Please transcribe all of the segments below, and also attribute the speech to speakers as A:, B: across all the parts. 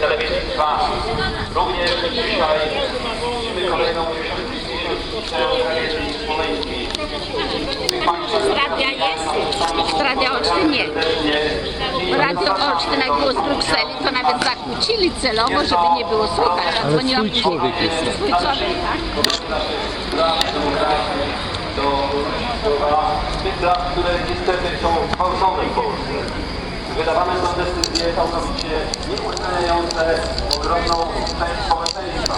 A: bezpieczeństwa. Również dzisiaj widzimy kolejną.
B: Radia jest? Radia Olsztyn nie. Radio Olsztyn jak było z Brukseli, to nawet zakłócili celowo, żeby nie było słychać. A
C: Ale swój człowiek jest.
B: Swój człowiek, tak?
A: do tych które niestety są gwałcone w Polsce. Wydawane są decyzje całkowicie nieuwzględniające ogromną część społeczeństwa.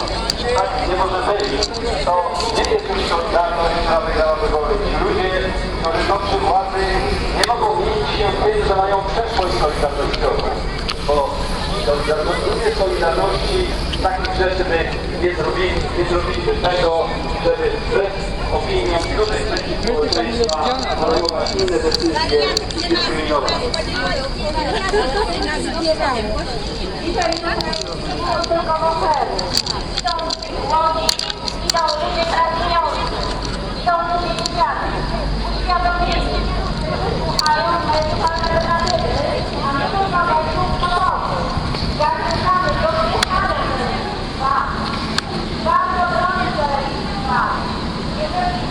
A: Tak nie może być. To nie jest już solidarność, która wygrała wybory. Ludzie, którzy są przy władzy, nie mogą mieć się tym, że mają przeszłość solidarnościową. Bo solidarności, nie solidarności, takich rzeczy my nie zrobili, nie zrobiliśmy tego, żeby wbrew opiniom społeczeństwa podejmować inne decyzje
D: dyskryminowane. Thank you.